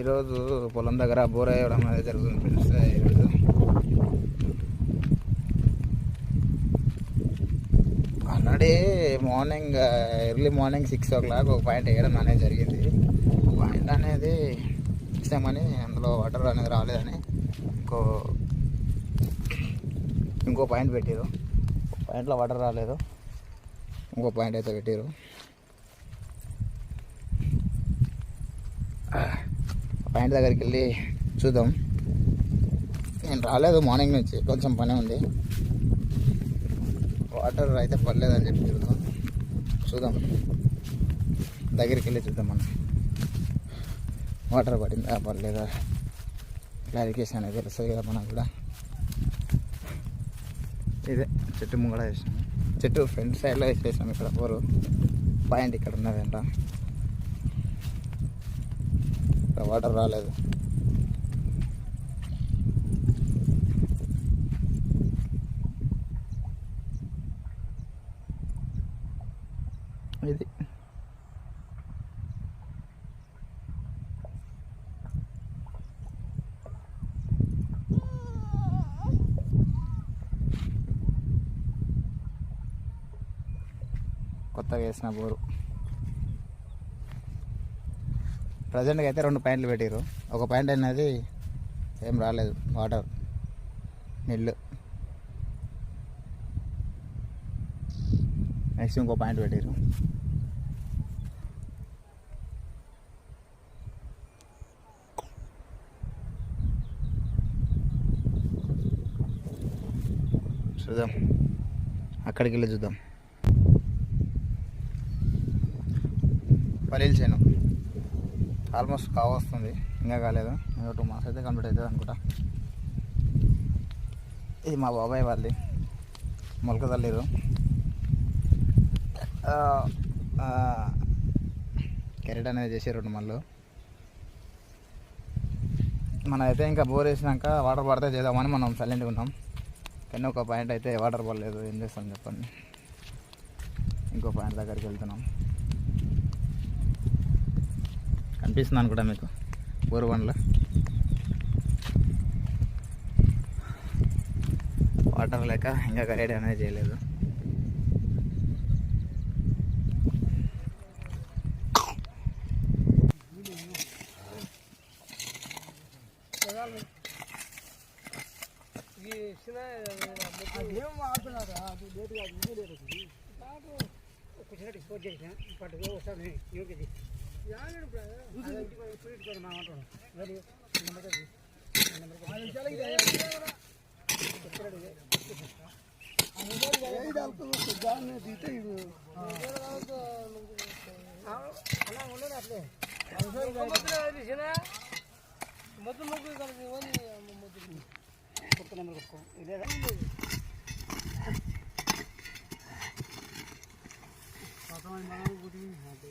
ఈరోజు పొలం దగ్గర బోర్ వేయడం అనేది జరుగుతుంది ఫ్రెండ్స్. ఈరోజు already morning early morning six o'clock ఒక పాయింట్ వేయడం అనేది జరిగింది. పాయింట్ అనేది ఇస్తామని అందులో వాటర్ అనేది రాలేదని ఇంకో ఇంకో పాయింట్ పెట్టారు. పాయింట్లో వాటర్ రాలేదు. ఇంకో పాయింట్ అయితే పెట్టారు. పాయింట్ దగ్గరికి వెళ్ళి చూద్దాం. నేను రాలేదు మార్నింగ్ నుంచి కొంచెం పని ఉంది. వాటర్ అయితే పడలేదని చెప్పారు చూద్దాం. దగ్గరికి వెళ్ళి చూద్దాం మనం. వాటర్ పడిందా పడలేదా? క్లారిఫికేషన్ అనేది తెలుస్తుంది కదా మనకు కూడా. ఇదే చెట్టు ముంగడ వేసాము చెట్టు ఫ్రంట్ సైడ్లో వేసేసాం ఇక్కడ ఎవరు పాయింట్ ఇక్కడ ఉన్నదంట. వాటర్ రాలేదు. ఇది. కొత్తగా వేసిన బోరు. ప్రజెంట్గా అయితే రెండు పాయింట్లు పెట్టారు ఒక పాయింట్ అనేది ఏం రాలేదు వాటర్ నీళ్ళు. నెక్స్ట్ ఇంకో పాయింట్ పెట్టారు చూద్దాం. అక్కడికి వెళ్ళి చూద్దాం. పలీల్ చేను ఆల్మోస్ట్ కావస్తుంది ఇంకా కాలేదు. ఇంకా టూ మంత్స్ అయితే కంప్లీట్ అవుతుంది అనుకుంటా. ఇది మా బాబాయ్ వాళ్ళది. మొలక తల్లిరు కెరెట్ అనేది చేసి రెండు మళ్ళు. అయితే ఇంకా బోర్ వేసినాక వాటర్ పడితే చేద్దామని మనం సైలెంట్గా ఉన్నాం. కానీ ఒక పాయింట్ అయితే వాటర్ పడలేదు. ఏం చేస్తాం చెప్పండి. ఇంకో పాయింట్ దగ్గరికి వెళ్తున్నాం. అనిపిస్తుంది అనుకుంటా మీకు. బోరువన్లో వాటర్ లేక ఇంకా గైడ్ అనేది చేయలేదు. ఒకసారి డిస్పోజ్ చేసిన. పట్టుకో ఒకసారి యోగ్యది. ಮೊದಲು ಮಗು ಮೊದಲು ಕೊಟ್ಟು ನಮಗೆ ಇದೇ ಪ್ರಥಮ ಗುಡಿ ಹಾಕಿ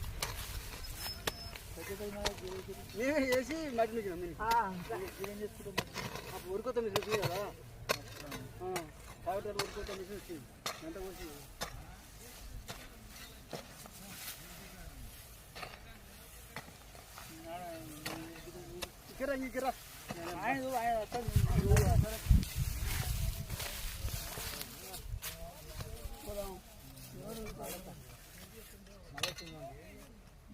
మేమే చేసి మట్టి నుంచి ఏం చేసుకుంటాం అప్పుడు ఉరుకుతాం కదా. కాబట్టి ఉరుకుతాం మిషన్ వచ్చింది. ఎంత పోసి ఇక్కడ ఇక్కడ ఆయన ఆయన పొలం ఎవరు?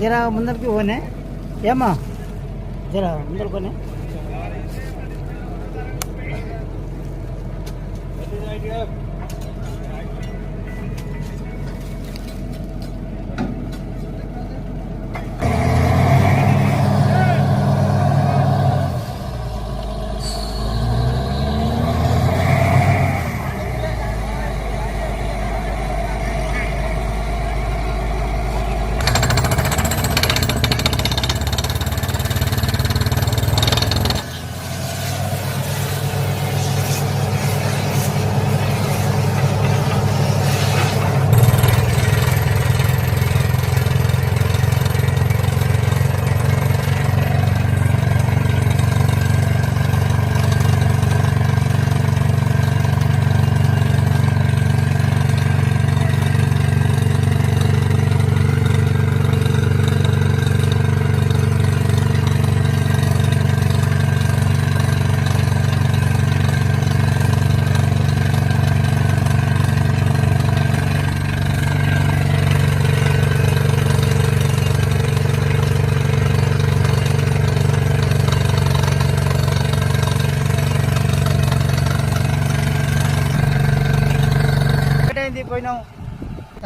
जरा मंदिर की बने यमा जरा मंदिर को Yeah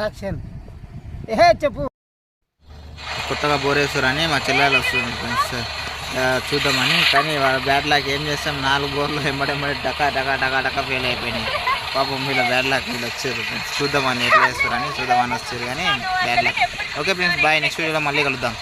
యాక్షన్ ఏహే చెప్పు. కొత్తగా బోరేశ్వర్ మా చెల్లెలు వస్తుంది ఫ్రెండ్స్. చూద్దామని. కానీ వాళ్ళ బ్యాడ్ లాక్ ఏం చేస్తాం? నాలుగు బోర్లు ఎంబడెంబడి డకా డకా డకా డకా ఫెయిల్ అయిపోయినాయి. పాపం వీళ్ళ బ్యాడ్ లాక్ వీళ్ళు వచ్చారు ఫ్రెండ్స్. చూద్దామని ఎట్లా చేస్తారని చూద్దామని వచ్చారు కానీ bad luck. Okay friends bye. Next వీడియోలో మళ్ళీ కలుద్దాం.